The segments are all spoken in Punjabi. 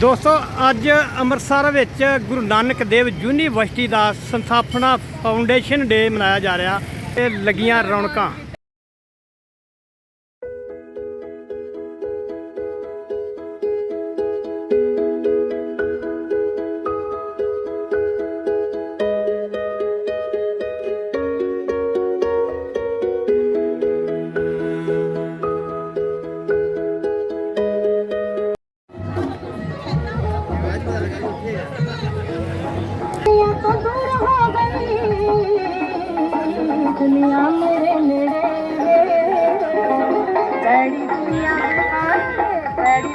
ਦੋਸਤੋ, ਅੱਜ ਅੰਮ੍ਰਿਤਸਰ ਵਿੱਚ ਗੁਰੂ ਨਾਨਕ ਦੇਵ ਯੂਨੀਵਰਸਿਟੀ ਦਾ ਸੰਸਥਾਪਨਾ ਫਾਊਂਡੇਸ਼ਨ ਡੇ ਮਨਾਇਆ ਜਾ ਰਿਹਾ ਤੇ ਲੱਗੀਆਂ ਰੌਣਕਾਂ।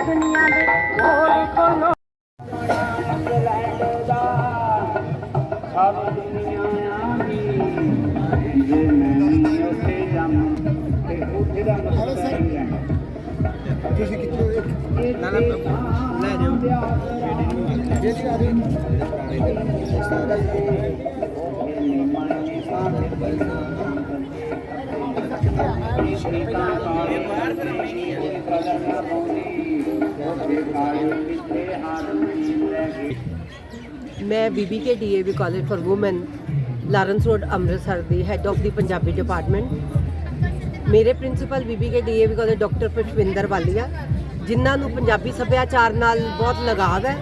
ਦੁਨੀਆ ਦੇ ਹੋਰ ਕੋਨੋ ਇੰਗਲੈਂਡ ਦਾ ਸਭ ਦੁਨੀਆ ਆਂਦੀ ਜੇ ਮੈਂ ਉੱਥੇ ਜਾਵਾਂ ਤੇ ਉੱਥੇ ਦਾ ਮਸਲਾ ਹੀ ਹੈ ਤੁਸੀਂ ਕਿੱਥੇ ਨਾ ਨਾ ਲੈ ਜਾਓ। ਜੇ ਜੀ ਆ ਰਹੀ ਇਹ ਬਾਹਰ ਫਿਰ ਆਉਣੀ ਨਹੀਂ ਹੈ ਮੈਂ BBK DAV college for women Lawrence road Amritsar the head of the Punjabi department ਮੇਰੇ principal BBK DAV college doctor Pushpinder Walia ਜਿਨ੍ਹਾਂ ਨੂੰ ਪੰਜਾਬੀ ਸੱਭਿਆਚਾਰ ਨਾਲ ਬਹੁਤ ਲਗਾਵ ਹੈ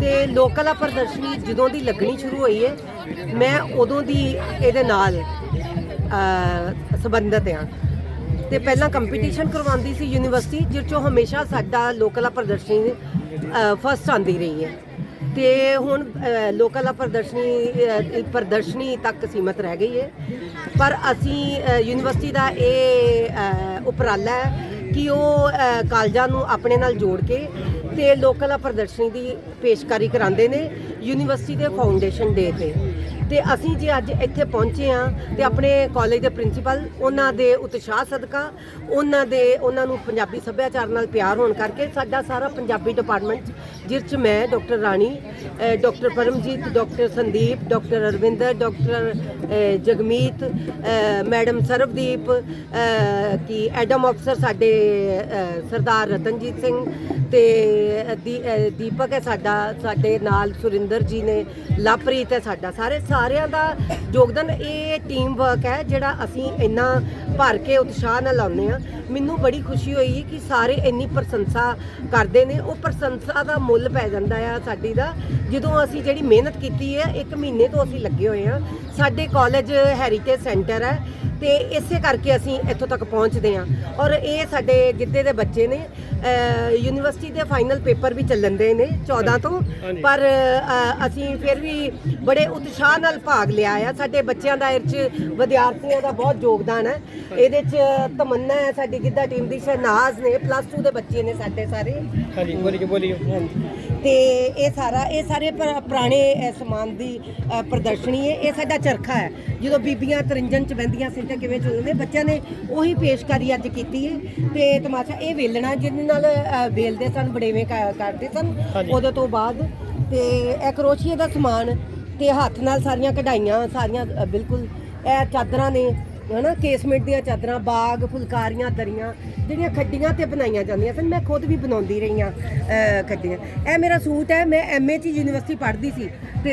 ਤੇ ਲੋਕਲ ਪ੍ਰਦਰਸ਼ਨੀ ਜਦੋਂ ਦੀ ਲੱਗਣੀ ਸ਼ੁਰੂ ਹੋਈ ਹੈ ਮੈਂ ਉਦੋਂ ਦੀ ਇਹਦੇ ਨਾਲ ਅ, ਸੰਬੰਧਿਤ ਹਾਂ ਤੇ ਪਹਿਲਾਂ ਕੰਪੀਟੀਸ਼ਨ ਕਰਵਾਉਂਦੀ ਸੀ ਯੂਨੀਵਰਸਿਟੀ ਜਿਸ ਚੋਂ ਹਮੇਸ਼ਾ ਸਾਡਾ ਲੋਕਲ ਪ੍ਰਦਰਸ਼ਨੀ ਫਸਟ ਆਂਦੀ ਰਹੀ ਹੈ। ਤੇ ਹੁਣ ਲੋਕਲ ਪ੍ਰਦਰਸ਼ਨੀ ਪ੍ਰਦਰਸ਼ਨੀ ਤੱਕ ਸੀਮਤ ਰਹਿ ਗਈ ਹੈ। ਪਰ ਅਸੀਂ ਯੂਨੀਵਰਸਿਟੀ ਦਾ ਇਹ ਉਪਰਾਲਾ ਹੈ ਕਿ ਉਹ ਕਾਲਜਾਂ ਨੂੰ ਆਪਣੇ ਨਾਲ ਜੋੜ ਕੇ ਤੇ ਲੋਕਲ ਪ੍ਰਦਰਸ਼ਨੀ ਦੀ ਪੇਸ਼ਕਾਰੀ ਕਰਾਉਂਦੇ ਨੇ ਯੂਨੀਵਰਸਿਟੀ ਦੇ ਫਾਊਂਡੇਸ਼ਨ ਡੇ ਤੇ। ਤੇ ਅਸੀਂ ਜੇ ਅੱਜ ਇੱਥੇ ਪਹੁੰਚੇ ਆ ਤੇ ਆਪਣੇ ਕਾਲਜ ਦੇ ਪ੍ਰਿੰਸੀਪਲ ਉਹਨਾਂ ਦੇ ਉਤਸ਼ਾਹ ਸਦਕਾ, ਉਹਨਾਂ ਦੇ, ਉਹਨਾਂ ਨੂੰ ਪੰਜਾਬੀ ਸੱਭਿਆਚਾਰ ਨਾਲ ਪਿਆਰ ਹੋਣ ਕਰਕੇ ਸਾਡਾ ਸਾਰਾ ਪੰਜਾਬੀ ਡਿਪਾਰਟਮੈਂਟ ਜਿਸ ਚ ਮੈਂ ਡਾਕਟਰ ਰਾਣੀ ਅ, doctor Paramjit doctor Sandeep doctor Arvinder doctor Jagmeet madam Sarvdeep ਅ, ਕੀ ਐਡਮ ਅਫਸਰ ਸਾਡੇ ਸਰਦਾਰ ਰਤਨਜੀਤ ਸਿੰਘ ਤੇ ਦੀ- ਦੀਪਕ ਹੈ ਸਾਡਾ ਸਾਡੇ ਨਾਲ ਸੁਰਿੰਦਰ ਜੀ ਨੇ ਲਵਪ੍ਰੀਤ ਹੈ ਸਾਡਾ ਸਾਰੇ ਸਾਰਿਆਂ ਦਾ ਯੋਗਦਾਨ ਇਹ ਟੀਮ ਵਰਕ ਹੈ ਜਿਹੜਾ ਅਸੀਂ ਇੰਨਾ ਭਰ ਕੇ ਉਤਸ਼ਾਹ ਨਾਲ ਲਾਉਂਦੇ ਆ ਮੈਨੂੰ ਬੜੀ ਖੁਸ਼ੀ ਹੋਈ ਕਿ ਸਾਰੇ ਇੰਨੀ ਪ੍ਰਸ਼ੰਸਾ ਕਰਦੇ ਨੇ। ਉਹ ਪ੍ਰਸ਼ੰਸਾ ਦਾ ਮੁੱਲ ਪੈ ਜਾਂਦਾ ਆ ਸਾਡੀ ਦਾ। ਜਦੋਂ ਅਸੀਂ ਜਿਹੜੀ ਮਿਹਨਤ ਕੀਤੀ ਹੈ ਇੱਕ ਮਹੀਨੇ ਤੋਂ ਅਸੀਂ ਲੱਗੇ ਹੋਏ ਆ। ਸਾਡੇ ਕਾਲਜ ਹੈਰੀਟੇਜ ਸੈਂਟਰ ਹੈ ਤੇ ਇਸੇ ਕਰਕੇ ਅਸੀਂ ਇੱਥੋਂ ਤੱਕ ਪਹੁੰਚਦੇ ਹਾਂ। ਔਰ ਇਹ ਸਾਡੇ ਗਿੱਧੇ ਦੇ ਬੱਚੇ ਨੇ। ਯੂਨੀਵਰਸਿਟੀ ਦੇ ਫਾਈਨਲ ਪੇਪਰ ਵੀ ਚੱਲਣ ਦੇ ਨੇ 14 ਤੋਂ। ਪਰ ਅਸੀਂ ਫਿਰ ਵੀ ਬੜੇ ਉਤਸ਼ਾਹ ਨਾਲ ਭਾਗ ਲਿਆ ਆ। ਸਾਡੇ ਬੱਚਿਆਂ ਦਾ ਇਹ ਵਿਦਿਆਰਥੀਆਂ ਦਾ ਬਹੁਤ ਯੋਗਦਾਨ ਹੈ। ਇਹਦੇ 'ਚ ਤਮੰਨਾ ਹੈ ਸਾਡੀ ਗਿੱਧਾ ਟੀਮ ਦੀ। ਸ਼ਹਨਾਜ਼ ਨੇ ਪਲੱਸ 2 ਦੇ ਬੱਚੇ ਨੇ ਸਾਡੇ ਸਾਰੇ। ਹਾਂਜੀ ਬੋਲੀਏ ਬੋਲੀਏ। ਤੇ ਇਹ ਸਾਰਾ ਇਹ ਸਾਰੇ ਪੁਰਾ- ਪੁਰਾਣੇ ਸਮਾਨ ਦੀ ਪ੍ਰਦਰਸ਼ਨੀ ਹੈ। ਇਹ ਸਾਡਾ ਚਰਖਾ ਹੈ। ਜਦੋਂ ਬੀਬੀਆਂ ਤਰਿੰਜਨ ਚ ਬਹਿੰਦੀਆਂ ਸੀ ਤਾਂ ਕਿਵੇਂ ਚੱਲਦੇ ਬੱਚਿਆਂ ਨੇ ਉਹੀ ਪੇਸ਼ਕਾਰੀ ਅੱਜ ਕੀਤੀ ਹੈ। ਤੇ ਤਮਾਸ਼ਾ ਇਹ ਵੇਲਣਾ ਜਿਹਦੇ ਨਾਲ ਵੇਲਦੇ ਸਨ ਬੜੇਵੇਂ ਕਰਦੇ ਸਨ। ਉਦੋਂ ਤੋਂ ਬਾਅਦ ਤੇ ਇਹ ਕਰੋਸ਼ੀਏ ਦਾ ਸਮਾਨ ਤੇ ਹੱਥ ਨਾਲ ਸਾਰੀਆਂ ਕਢਾਈਆਂ ਸਾਰੀਆਂ ਬਿਲਕੁਲ ਇਹ ਚਾਦਰਾਂ ਨੇ ਹਨਾ ਕੇਸਮੈਂਟ ਦੀਆਂ ਚਾਦਰਾਂ ਬਾਗ ਫੁਲਕਾਰੀਆਂ ਦਰੀਆਂ ਜਿਹੜੀਆਂ ਖੱਡੀਆਂ ਤੇ ਬਣਾਈਆਂ ਜਾਂਦੀਆਂ ਸਨ ਮੈਂ ਖੁਦ ਵੀ ਬਣਾਉਂਦੀ ਰਹੀ ਹਾਂ ਖੱਡੀਆਂ। ਇਹ ਮੇਰਾ ਸੂਟ ਹੈ ਮੈਂ ਐਮਏ ਚ ਯੂਨੀਵਰਸਿਟੀ ਪੜ੍ਹਦੀ ਸੀ ਤੇ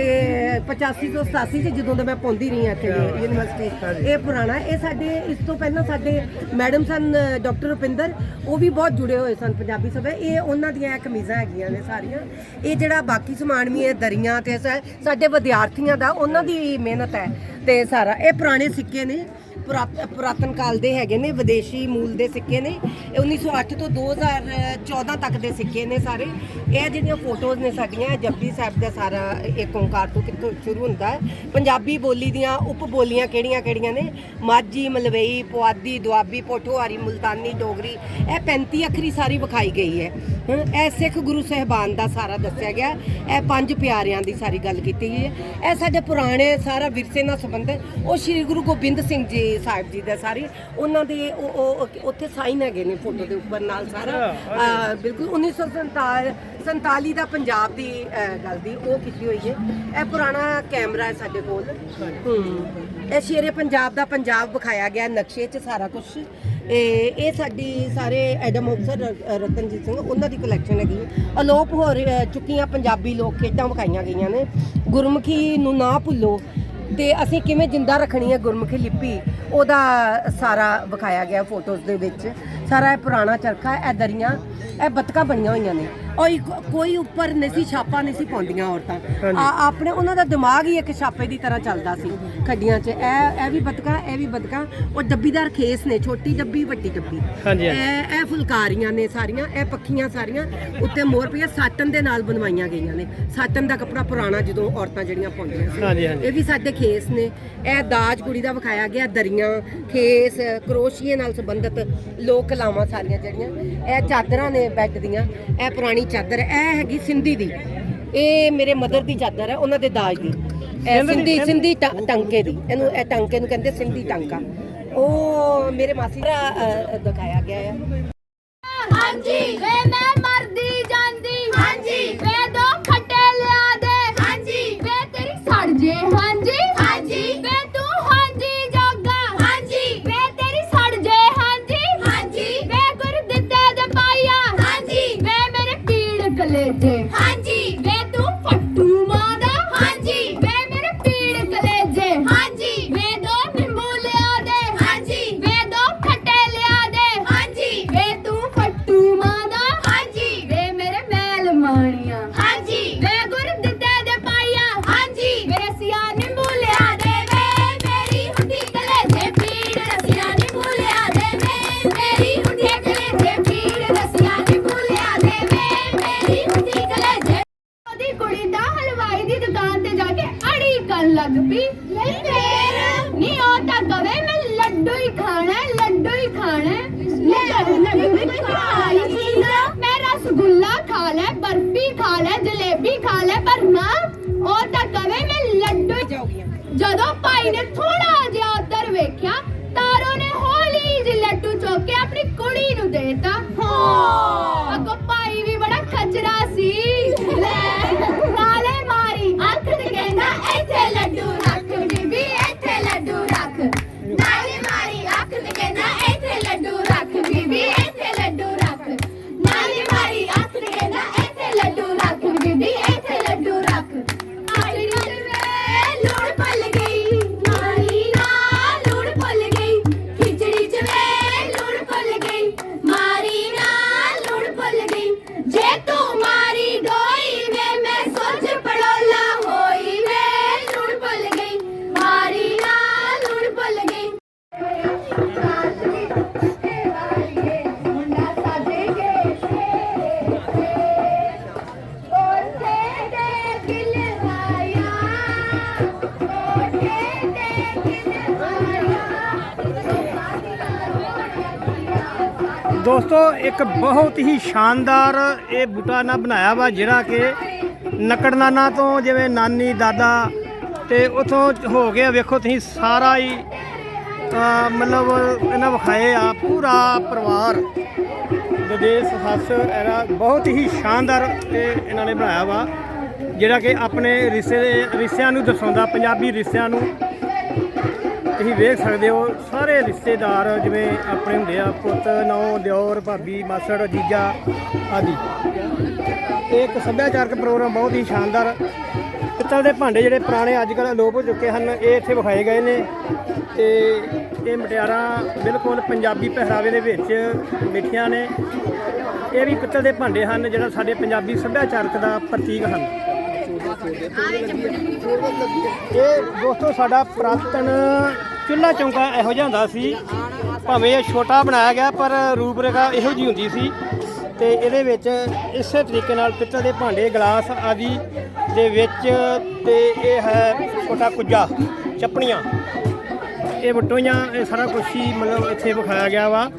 85 ਤੋਂ 87 ਚ ਜਦੋਂ ਦਾ ਮੈਂ ਪਾਉਂਦੀ ਰਹੀ ਹਾਂ ਇੱਥੇ ਯੂਨੀਵਰਸਿਟੀ। ਇਹ ਪੁਰਾਣਾ ਇਹ ਸਾਡੇ ਇਸ ਤੋਂ ਪਹਿਲਾਂ ਸਾਡੇ ਮੈਡਮ ਸਨ ਡਾਕਟਰ ਰੁਪਿੰਦਰ ਉਹ ਵੀ ਬਹੁਤ ਜੁੜੇ ਹੋਏ ਸਨ ਪੰਜਾਬੀ ਸਭਾ। ਇਹ ਉਹਨਾਂ ਦੀਆਂ ਇਹ ਕਮੀਜ਼ਾਂ ਹੈਗੀਆਂ ਨੇ ਸਾਰੀਆਂ। ਇਹ ਜਿਹੜਾ ਬਾਕੀ ਸਮਾਨ ਵੀ ਇਹ ਦਰੀਆਂ ਤੇ ਸਾਡੇ ਵਿਦਿਆਰਥੀਆਂ ਦਾ ਉਹਨਾਂ ਦੀ ਮਿਹਨਤ ਹੈ। ਤੇ ਸਾਰਾ। ਇਹ ਪੁਰਾਣੇ ਸਿੱਕੇ ਨੇ ਪੁਰਾਤ- ਪੁਰਾਤਨ ਕਾਲ ਦੇ ਹੈਗੇ ਨੇ, ਵਿਦੇਸ਼ੀ ਮੂਲ ਦੇ ਸਿੱਕੇ ਨੇ। ਇਹ 1908 ਤੋਂ 2014 ਤੱਕ ਦੇ ਸਿੱਕੇ ਨੇ ਸਾਰੇ। ਇਹ ਜਿਹੜੀਆਂ ਫੋਟੋਜ਼ ਨੇ ਸਾਡੀਆਂ, ਇਹ ਜਪਜੀ ਸਾਹਿਬ ਦਾ ਸਾਰਾ ਇੱਕ ਓਂਕਾਰ ਤੋਂ ਕਿੱਥੋਂ ਸ਼ੁਰੂ ਹੁੰਦਾ ਹੈ। ਪੰਜਾਬੀ ਬੋਲੀ ਦੀਆਂ ਉਪ ਬੋਲੀਆਂ ਕਿਹੜੀਆਂ ਕਿਹੜੀਆਂ ਨੇ? ਮਾਝੀ, ਮਲਵਈ, ਪੁਆਧੀ, ਦੁਆਬੀ, ਪੋਠੋਹਾਰੀ, ਮੁਲਤਾਨੀ, ਡੋਗਰੀ। ਇਹ 35 ਅੱਖਰੀ ਸਾਰੀ ਵਿਖਾਈ ਗਈ ਹੈ। ਹੁਣ ਇਹ ਸਿੱਖ ਗੁਰੂ ਸਹਿਬਾਨ ਦਾ ਸਾਰਾ ਦੱਸਿਆ ਗਿਆ। ਇਹ ਪੰਜ ਪਿਆਰਿਆਂ ਦੀ ਸਾਰੀ ਗੱਲ ਕੀਤੀ ਗਈ ਹੈ। ਇਹ ਸਾਡੇ ਪੁਰਾਣੇ ਸਾਰਾ ਵਿਰਸੇ ਨਾਲ ਸੰਬੰਧਿਤ ਉਹ ਸ੍ਰੀ ਗੁਰੂ ਗੋਬਿੰਦ ਸਿੰਘ ਜੀ ਸਾਹਿਬ ਜੀ ਦਾ ਸਾਰੇ ਉਹਨਾਂ ਦੇ ਉਹ- ਉੱਥੇ ਸਾਈਨ ਹੈਗੇ ਨੇ ਫੋਟੋ ਦੇ ਉੱਪਰ ਨਾਲ ਸਾਰਾ। ਬਿਲਕੁਲ 1947 47 ਦਾ ਪੰਜਾਬ ਦੀ ਗੱਲ ਦੀ ਉਹ ਕੀਤੀ ਹੋਈ ਹੈ। ਇਹ ਪੁਰਾਣਾ ਕੈਮਰਾ ਹੈ ਸਾਡੇ ਕੋਲ। ਹੂੰ ਇਹ ਸ਼ੇਰੇ ਪੰਜਾਬ ਦਾ ਪੰਜਾਬ ਵਿਖਾਇਆ ਗਿਆ ਨਕਸ਼ੇ 'ਚ ਸਾਰਾ ਕੁਝ ਇਹ ਇਹ ਸਾਡੀ ਸਾਰੇ ਐਡਮ ਅਫਸਰ ਰਤਨਜੀਤ ਸਿੰਘ ਉਹਨਾਂ ਦੀ ਕਲੈਕਸ਼ਨ ਹੈਗੀ ਅਲੋਪ ਹੋ ਚੁੱਕੀਆਂ ਪੰਜਾਬੀ ਲੋਕ ਖੇਡਾਂ ਵਿਖਾਈਆਂ ਗਈਆਂ ਨੇ। ਗੁਰਮੁਖੀ ਨੂੰ ਨਾ ਭੁੱਲੋ। ਤੇ ਅਸੀਂ ਕਿਵੇਂ ਜਿੰਦਾ ਰੱਖਣੀ ਹੈ ਗੁਰਮੁਖੀ ਲਿਪੀ, ਉਹਦਾ ਸਾਰਾ ਵਿਖਾਇਆ ਗਿਆ ਫੋਟੋਜ਼ ਦੇ ਵਿੱਚ। ਸਾਰਾ ਇਹ ਪੁਰਾਣਾ ਚਰਖਾ, ਇਹ ਦਰੀਆਂ, ਇਹ ਬਤਕਾਂ ਬਣੀਆਂ ਹੋਈਆਂ ਨੇ। ਇੱਕ- ਕੋਈ ਉੱਪਰ ਨਹੀਂ ਸੀ ਛਾਪਾ ਨਹੀਂ ਸੀ ਪਾਉਂਦੀਆਂ ਔਰਤਾਂ। ਆ- ਆਪਣੇ ਉਹਨਾਂ ਦਾ ਦਿਮਾਗ ਹੀ ਇੱਕ ਛਾਪੇ ਦੀ ਤਰ੍ਹਾਂ ਚੱਲਦਾ ਸੀ ਖੱਡੀਆਂ 'ਚ। ਇਹ ਇਹ ਵੀ ਬਤਕਾਂ ਇਹ ਵੀ ਬਤਕਾਂ ਉਹ ਡੱਬੀਦਾਰ ਖੇਸ ਨੇ ਛੋਟੀ ਡੱਬੀ ਵੱਡੀ ਡੱਬੀ। ਹਾਂਜੀ, ਹਾਂਜੀ। ਇਹ ਇਹ ਫੁਲਕਾਰੀਆਂ ਨੇ ਸਾਰੀਆਂ ਇਹ ਪੱਖੀਆਂ ਸਾਰੀਆਂ ਉੱਤੇ ਮੋਰ ਪਈਆਂ ਸਾਟਨ ਦੇ ਨਾਲ ਬਣਵਾਈਆਂ ਗਈਆਂ ਨੇ। ਸਾਟਨ ਦਾ ਕੱਪੜਾ ਪੁਰਾਣਾ ਜਦੋਂ ਔਰਤਾਂ ਜਿਹੜੀਆਂ ਪਾਉਂਦੀਆਂ ਸੀ। ਹਾਂਜੀ, ਹਾਂਜੀ। ਇਹ ਵੀ ਸਾਡੇ ਖੇਸ ਨੇ। ਇਹ ਦਾਜ ਕੁੜੀ ਦਾ ਵਿਖਾਇਆ ਗਿਆ ਦਰੀਆਂ ਖੇਸ ਕਰੋਸ਼ੀਏ ਨਾਲ ਸੰਬੰਧਿਤ ਲੋਕ ਕਲਾਵਾਂ ਸਾਰੀਆਂ ਜਿਹੜੀਆਂ। ਇਹ ਚਾਦਰਾਂ ਨੇ ਬੈੱਡ ਦੀਆਂ। ਇਹ ਪੁਰਾਣੀ ਚਾਦਰ ਇਹ ਹੈਗੀ ਸਿੰਧੀ ਦੀ। ਇਹ ਮੇਰੇ ਮਦਰ ਦੀ ਚਾਦਰ ਹੈ ਉਹਨਾਂ ਦੇ ਦਾਜ ਦੀ। ਇਹ ਸਿੰਧੀ ਸਿੰਧੀ ਟ- ਟਾਂਕੇ ਦੀ। ਇਹਨੂੰ ਇਹ ਟਾਂਕੇ ਨੂੰ ਕਹਿੰਦੇ ਸਿੰਧੀ ਟਾਂਕਾ। ਉਹ ਮੇਰੇ ਮਾਸੀ ਦਾ ਅ, ਦਿਖਾਇਆ ਗਿਆ ਹੈ ਹਾਂਜੀ ਵੇ ਮੈਂ Hi, ਦੋਸਤੋ, ਇੱਕ ਬਹੁਤ ਹੀ ਸ਼ਾਨਦਾਰ ਇਹ ਬੂਟਾ ਨਾ ਬਣਾਇਆ ਵਾ, ਜਿਹੜਾ ਕਿ ਨਕੜਨਾਨਾ ਤੋਂ ਜਿਵੇਂ ਨਾਨੀ, ਦਾਦਾ ਤੇ ਉਥੋਂ ਹੋ ਗਿਆ। ਵੇਖੋ, ਤੁਸੀਂ ਸਾਰਾ ਹੀ ਮਤਲਬ ਇਹਨਾਂ ਵਿਖਾਏ ਆ, ਪੂਰਾ ਪਰਿਵਾਰ, ਵਿਦੇਸ਼, ਹੱਸ ਇਹਦਾ ਬਹੁਤ ਹੀ ਸ਼ਾਨਦਾਰ ਇਹ ਇਹਨਾਂ ਨੇ ਬਣਾਇਆ ਵਾ, ਜਿਹੜਾ ਕਿ ਆਪਣੇ ਰਿਸ਼ਤੇ ਰਿਸ਼ਿਆਂ ਨੂੰ ਦਰਸਾਉਂਦਾ, ਪੰਜਾਬੀ ਰਿਸ਼ਿਆਂ ਨੂੰ। ਤੁਸੀਂ ਵੇਖ ਸਕਦੇ ਹੋ, ਸਾਰੇ ਰਿਸ਼ਤੇਦਾਰ ਜਿਵੇਂ ਆਪਣੇ ਹੁੰਦੇ ਆ, ਪੁੱਤ, ਨੌ, ਦਿਓਰ, ਭਾਬੀ, ਮਾਸੜ, ਜੀਜਾ ਆਦਿ। ਇਹ ਇੱਕ ਸੱਭਿਆਚਾਰਕ ਪ੍ਰੋਗਰਾਮ ਬਹੁਤ ਹੀ ਸ਼ਾਨਦਾਰ ਪਿੱਤਲ ਦੇ ਭਾਂਡੇ ਜਿਹੜੇ ਪੁਰਾਣੇ ਅੱਜ ਕੱਲ੍ਹ ਅਲੋਪ ਹੋ ਚੁੱਕੇ ਹਨ, ਇਹ ਇੱਥੇ ਵਿਖਾਏ ਗਏ ਨੇ ਤੇ ਇਹ ਮਟਿਆਰਾਂ ਬਿਲਕੁਲ ਪੰਜਾਬੀ ਪਹਿਰਾਵੇ ਦੇ ਵਿੱਚ ਮਿੱਠੀਆਂ ਨੇ। ਇਹ ਵੀ ਪਿੱਤਲ ਦੇ ਭਾਂਡੇ ਹਨ, ਜਿਹੜਾ ਸਾਡੇ ਪੰਜਾਬੀ ਸੱਭਿਆਚਾਰਕ ਦਾ ਪ੍ਰਤੀਕ ਹਨ। ਇਹ ਦੋਸਤੋ, ਸਾਡਾ ਪ੍ਰਾਤਨ ਚੁੱਲ੍ਹਾ ਚੌਂਕਾ ਇਹੋ ਜਿਹਾ ਹੁੰਦਾ ਸੀ। ਭਾਵੇਂ ਇਹ ਛੋਟਾ ਬਣਾਇਆ ਗਿਆ, ਪਰ ਰੂਪਰੇਖਾ ਇਹੋ ਜੀ ਹੁੰਦੀ ਸੀ। ਤੇ ਇਹਦੇ ਵਿੱਚ ਇਸੇ ਤਰੀਕੇ ਨਾਲ ਪਿੱਤਲ ਦੇ ਭਾਂਡੇ, ਗਲਾਸ ਆਦਿ ਦੇ ਵਿੱਚ ਤੇ ਇਹ ਹੈ ਛੋਟਾ ਕੁੱਜਾ, ਚੱਪਣੀਆਂ। ਇਹ ਵਟੋਈਆਂ, ਇਹ ਸਾਰਾ ਕੁਝ ਹੀ ਮਤਲਬ ਇੱਥੇ ਵਿਖਾਇਆ ਗਿਆ ਵਾ,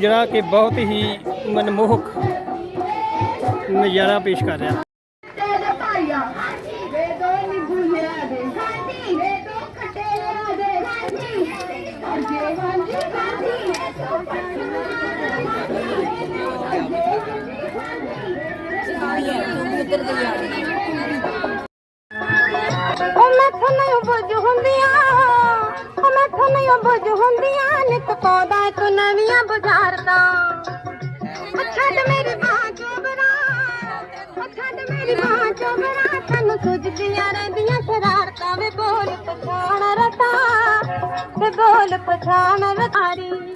ਜਿਹੜਾ ਕਿ ਬਹੁਤ ਹੀ ਮਨਮੋਹਕ ਨਜ਼ਾਰਾ ਪੇਸ਼ ਕਰ ਰਿਹਾ ਤੇਰੇ ਭਾਈਆ ਹਾਂਜੀ ਵੇ ਦੋ ਨਿੰਬੂ ਲਿਆ ਦੇ ਹਾਂਜੀ ਵੇ ਦੋ ਖੱਟੇ ਲਿਆ ਦੇ ਹਾਂਜੀ ਹਾਂਜੀ ਹਾਂਜੀ ਉਹ ਮੈਂ ਤੁਹਾਨੂੰ ਬੁੱਝ ਹੁੰਦੀਆਂ ਬੁਝ ਹੁੰਦੀਆਂ, ਨਿਤ ਪਾਉਂਦਾ ਤੂੰ ਨਵੀਆਂ ਬੁਝਾਰਤਾਂ ਛੱਡ ਮੇਰੀ ਬਾਹ ਚੋਬਰਾ ਛੱਡ ਮੇਰੀ ਬਾਹ ਚੋਬਰਾ, ਤੈਨੂੰ ਸੁਝਦੀਆਂ ਰਹਿੰਦੀਆਂ ਸ਼ਰਾਰਤਾਂ ਵੇ ਬੋਲ ਪਛਾਣ ਰਤਾ, ਵੇ ਬੋਲ ਪਛਾਣ ਰਤਾਰੀ।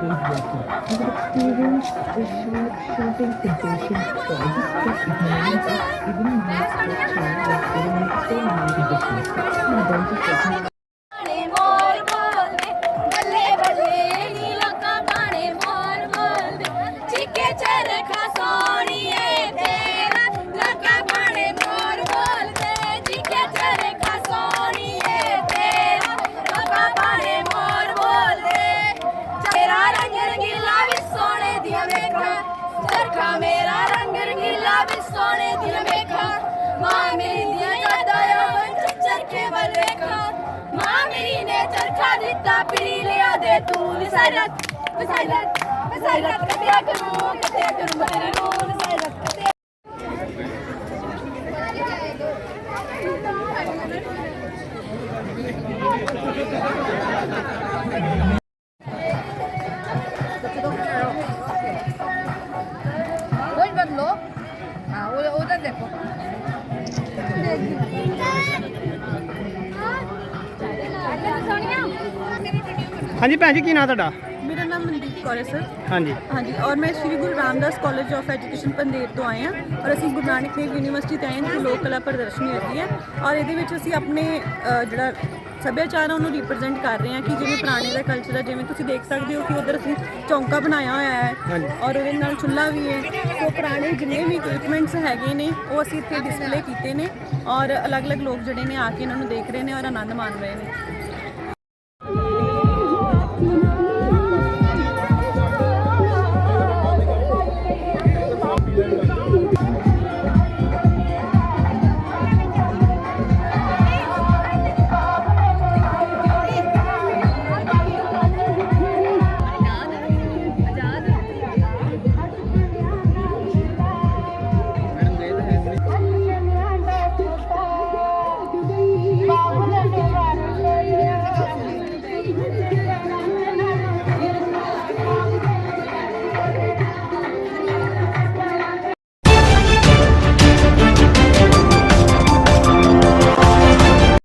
paid worker experienced a sharp shooting sensation caused the ignorance of even more structure that government so many businesses and then ਰੰਗੀਲਾ ਵੀ ਸੋਹਣੇ ਵੇਖਾਂ। ਮਾਂ ਮੇਰੀ ਦੀਆਂ ਯਾਦਾਂ ਆਵਨ ਚਰਖੇ ਵੱਲ ਵੇਖਾਂ। ਮਾਂ ਮੇਰੀ ਨੇ ਚਰਖਾ ਦਿੱਤਾ ਪੀੜੀ ਲਿਆ ਦੇ ਤੂੰ ਵਿਸਾਰਤ। ਵਿਸਾਰਤ ਵਿਸਾਰਤ ਕੱਟਿਆ ਕਰੂੰ ਕੱਟਿਆ ਕਰੂੰ ਤੇਰੇ ਨੂੰ ਵਿਸਾਰਤ ਕੱਟਿਆ वही ਹਾਂਜੀ ਭੈਣ ਜੀ ਕੀ ਨਾਂ ਤੁਹਾਡਾ? ਮੇਰਾ ਨਾਮ ਮਨਦੀਪ ਕੌਰ ਹੈ ਸਰ। ਹਾਂਜੀ। ਹਾਂਜੀ ਔਰ ਮੈਂ Shri Guru Ramdas college of education Pandher ਤੋਂ ਆਏ ਹਾਂ ਔਰ ਅਸੀਂ ਗੁਰੂ ਨਾਨਕ ਦੇਵ ਯੂਨੀਵਰਸਿਟੀ ਤੋਂ ਆਏ ਹਾਂ ਜੋ ਲੋਕ ਕਲਾ ਪ੍ਰਦਰਸ਼ਨੀ ਹੈਗੀ ਹੈ ਔਰ ਇਹਦੇ ਵਿੱਚ ਅਸੀਂ ਆਪਣੇ ਅ, ਜਿਹੜਾ ਸੱਭਿਆਚਾਰ ਆ ਉਹਨੂੰ ਰਿਪਰੈਜ਼ੈਂਟ ਕਰ ਰਹੇ ਹਾਂ ਕਿ ਜਿਵੇਂ ਪੁਰਾਣੇ ਦਾ ਕਲਚਰ ਹੈ ਜਿਵੇਂ ਤੁਸੀਂ ਦੇਖ ਸਕਦੇ ਹੋ ਕਿ ਉਧਰ ਅਸੀਂ ਚੌਂਕਾ ਬਣਾਇਆ ਹੋਇਆ ਹੈ। ਔਰ ਉਹਦੇ ਨਾਲ ਚੁੱਲ੍ਹਾ ਵੀ ਹੈ ਸੋ ਪੁਰਾਣੇ ਜਿੰਨੇ ਵੀ ਇਕਵਿਪਮੈਂਟਸ ਹੈਗੇ ਨੇ ਉਹ ਅਸੀਂ ਇੱਥੇ ਡਿਸਪਲੇ ਕੀਤੇ ਨੇ ਔਰ ਅਲੱਗ-ਅਲੱਗ ਲੋਕ ਜਿਹੜੇ ਨੇ ਆ ਕੇ ਇਹਨਾਂ ਨੂੰ ਦੇਖ ਰਹੇ ਨੇ ਔਰ ਆਨੰਦ ਮਾਣ ਰਹੇ ਨੇ।